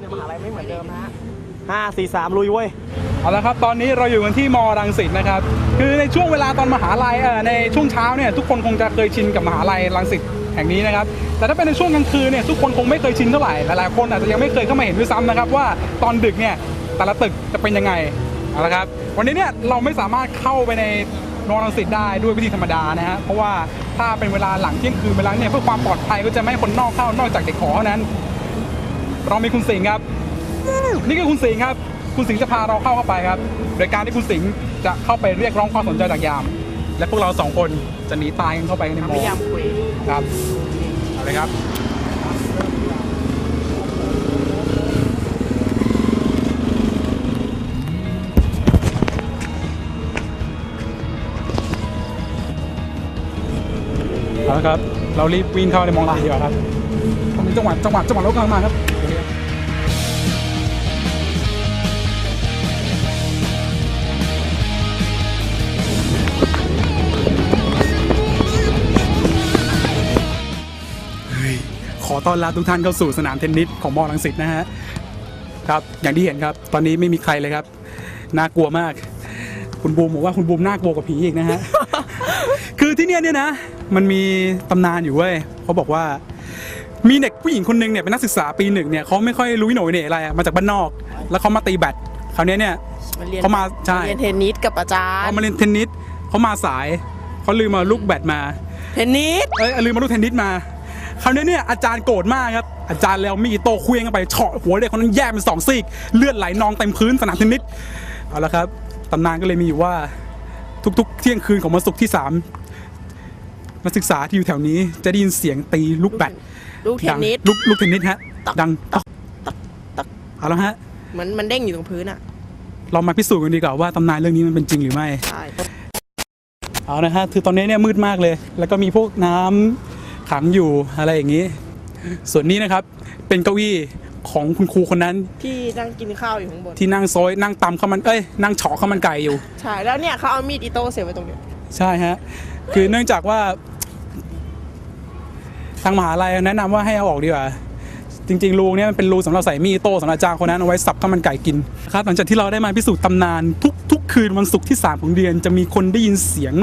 ในมหาลัยไม่เหมือนเดิมนะฮะห้าสี่สามลุยเว้ย เอาละครับ ตอนนี้เราอยู่กันที่มรังสิตนะครับ คือในช่วงเวลาตอนมหาลัยเอ่อในช่วงเช้าเนี่ยทุกคนคงจะเคยชินกับมหาลัยรังสิตแห่งนี้นะครับ แต่ถ้าเป็นในช่วงกลางคืนเนี่ยทุกคนคงไม่เคยชินเท่าไหร่ หลายๆคนอาจจะยังไม่เคยเข้ามาเห็นด้วยซ้ำนะครับว่าตอนดึกเนี่ยแต่ละตึกจะเป็นยังไง เอาละครับ วันนี้เนี่ยเราไม่สามารถเข้าไปในมรังสิตได้ด้วยวิธีธรรมดานะฮะ เพราะว่าถ้าเป็นเวลาหลังเที่ยงคืนเวลาเนี่ยเพื่อความปลอดภัยก็จะไม่ให้คนนอกเข้านอกจากเด็กหอเท่านั้น เรามีคุณสิงห์ครับ นี่คือคุณสิงห์ครับ คุณสิงห์จะพาเราเข้าเข้าไปครับ โดยการที่คุณสิงห์จะเข้าไปเรียกร้องความสนใจจากยาม และพวกเราสองคนจะหนีตายกันเข้าไปในทำมอให้ยามคุยครับเอาเลยครับเอาละครับ เรารีบวิ่งเข้าในมองลายดีกว่าครับตรงนี้ จังหวะจังหวะจังหวะรถกำลังมาครับขอต้อนรับทุกท่านเข้าสู่สนามเทนนิสของมอลังสิตนะฮะครับอย่างที่เห็นครับ ตอนนี้ไม่มีใครเลยครับ น่ากลัวมาก คุณบูมบอกว่าคุณบูมน่ากลัวกว่าผีอีกนะฮะ คือที่เนี่ยเนี่ยนะ มันมีตำนานอยู่เว้ยเขาบอกว่า มีเด็กผู้หญิงคนหนึงเนี่ยเป็นนักศึกษาปีหนึ่งเนี่ยเขาไม่ค่อยรู้วิโหนยเนี่ยอะไรอะมาจากบ้านนอก แล้วเขามาตีแบดคราวเนี้ยเนี่ยมาเรียนเขามาใช่ เรียนเทนนิสกับอาจารย์เขามาเล่นเทนนิสเขามาสายเขาลืมมาลูกแบดมา เทนนิสเอ้ยลืมมาลูกเทนนิสมา คราวนี้เนี่ยอาจารย์โกรธมากครับ อาจารย์แล้วมีดโตเคลี้ยงเข้าไปเฉาะหัวเด็กคนนั้นแยกเป็นสองซีก เลือดไหลนองเต็มพื้นสนามเทนนิสเอาละครับตำนานก็เลยมีอยู่ว่าทุกๆ เที่ยงคืนของวันศุกร์ที่สาม นักศึกษาที่อยู่แถวนี้จะได้ยินเสียงตีลูกแบดลูกเทดันนิส ลูกลูกเทนนิสฮะตักดังตักตักตักเอาละฮะ เหมือนมันเด้งอยู่ตรงพื้นอะเรามาพิสูจน์กันดีกว่าว่าตำนานเรื่องนี้มันเป็นจริงหรือไม่ ใช่เอานะฮะคือตอนนี้เนี่ยมืดมากเลย แล้วก็มีพวกน้ำขังอยู่อะไรอย่างนี้ ส่วนนี้นะครับเป็นเก้าอี้ของคุณครูคนนั้นที่นั่งกินข้าวอยู่ข้างบน ที่นั่งโซยนั่งตำข้าวมันเอ้ยนั่งเฉาะข้าวมันไก่อยู่ ใช่ แล้วเนี่ยเขาเอามีดอิโต้เสียบไว้ตรงเนี้ยใช่ฮะ คือเนื่องจากว่า ทางมหาลัยแนะนำว่าให้เอาออกดีกว่า จริงๆรูเนี่ยมันเป็นรูสำหรับใส่มีดโต้สำหรับอาจารย์คนนั้นเอาไว้สับข้าวมันไก่กินครับหลังจากที่เราได้มาพิสูจน์ตำนาน ทุกทุกคืนวันศุกร์ที่ 3 ของเดือน จะมีคนได้ยินเสียง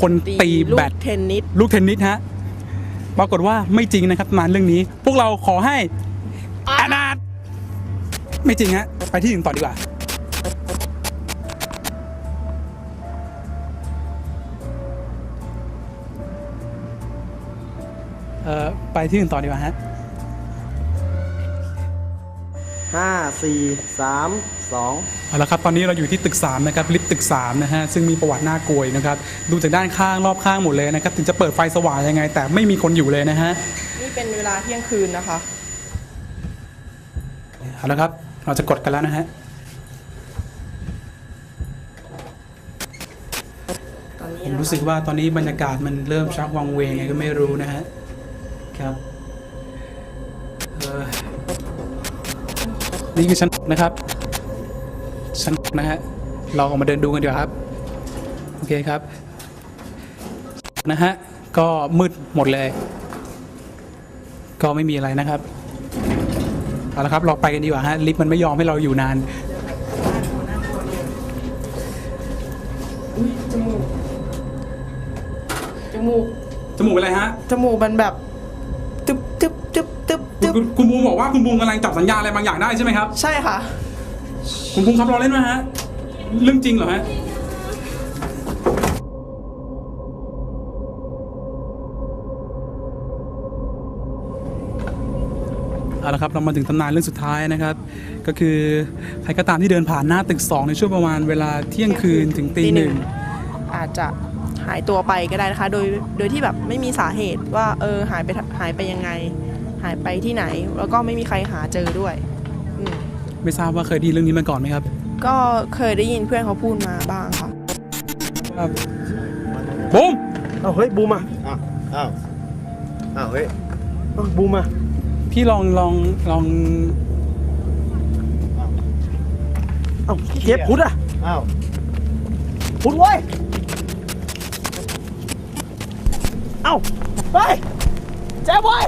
คนตีลูแบกดเทนนิสลูกเทนนิสฮะปรากฏว่าไม่จริงนะครับตำนานเรื่องนี้ พวกเราขอให้อนาถไม่จริงฮะไปที่อื่นต่อดีกว่า เอ่อไปที่อื่นต่อดีกว่าฮะห้าสี่สามสอง เอาละครับตอนนี้เราอยู่ที่ตึก3นะครับลิฟต์ตึก3นะฮะซึ่งมีประวัติน่ากลัวอยู่นะครับดูจากด้านข้างรอบข้างหมดเลยนะครับถึงจะเปิดไฟสว่างยังไง แต่ไม่มีคนอยู่เลยนะฮะ นี่เป็นเวลาเที่ยงคืนนะคะ เอาละครับ เราจะกดกันแล้วนะฮะ ตอนนี้ผมนะรู้สึกว่าตอนนี้บรรยากาศมันเริ่มชักวังเวงไงก็ไม่รู้นะฮะ ครับเอ่อนี่คือชั้นนะครับชั้นนะฮะเราออกมาเดินดูกันดีกว่าครับ โอเคครับ นะฮะ ก็มืดหมดเลย ก็ไม่มีอะไรนะครับ เอาละครับ เราไปกันดีกว่าฮะ ลิฟต์มันไม่ยอมให้เราอยู่นานจมูก จมูก จมูกเป็นอะไรฮะ จมูกมันแบบตึ๊บตึ๊บตึ๊บตึ๊บ คุณตึ๊บคุณคุณบูมบอกว่าคุณบูมกำลังจับสัญญาณอะไรบางอย่างได้ใช่ไหมครับ ใช่ค่ะ คุณบูมครับรอเล่นไหมฮะ เรื่องจริงเหรอฮะ เอาละครับเรามาถึงตำนานเรื่องสุดท้ายนะครับ ก็คือใครก็ตามที่เดินผ่านหน้าตึกสองในช่วงประมาณเวลาเที่ยงคืนถึงตีหนึ่ง อาจจะหายตัวไปก็ได้นะคะ โดยโดยที่แบบไม่มีสาเหตุว่าเออหายไปหายไปยังไง หายไปที่ไหน แล้วก็ไม่มีใครหาเจอด้วยอืมไม่ทราบว่าเคยได้ยินเรื่องนี้มาก่อนไหมครับก็เคยได้ยินเพื่อนเขาพูดมาบ้างค่ะครับบูมเอ้าเฮ้ยบูมอะอ้าวอ้าวอ้าวเฮ้ยเอ้าบูมอะพี่ลองลองลองเอ้าเก็บพุทธอะอ้าวพุทธเว้ยเอ้าเฮ้ยแจ๊บเว้ย